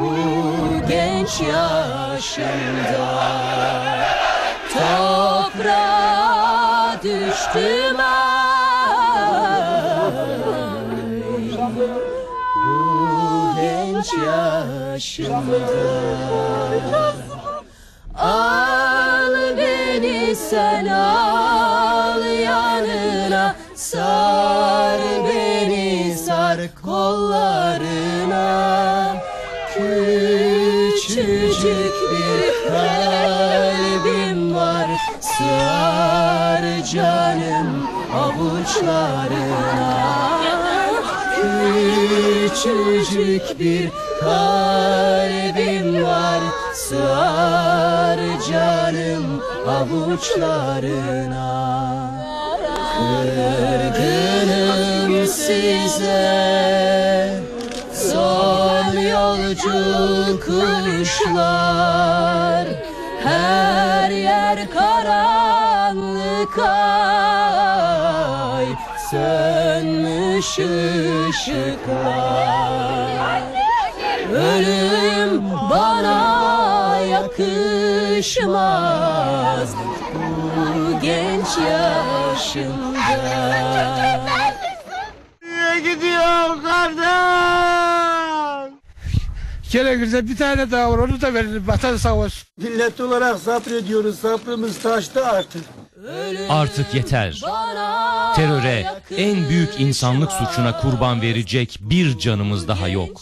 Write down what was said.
bu genç yaşımda Toprağa düştüm ay. Bu genç yaşımda Al beni sen al yanına Sar beni sar kollarına Küçücük bir kalbim var. Sığar canım avuçlarına. Küçücük bir kalbim var. Sığar canım avuçlarına. Kırgınım size Son yolcu kuşlar Her yer karanlık ay. Sönmüş ışıklar. Ölüm bana yakışmaz. Bu genç yaşımda. Nereye gidiyor Gerekirse bir tane daha var onu da verin vatan sağ olsun. Millet olarak sabrediyoruz. Sabrımız taştı artık. Artık yeter. Teröre, en büyük insanlık suçuna kurban verecek bir canımız daha yok.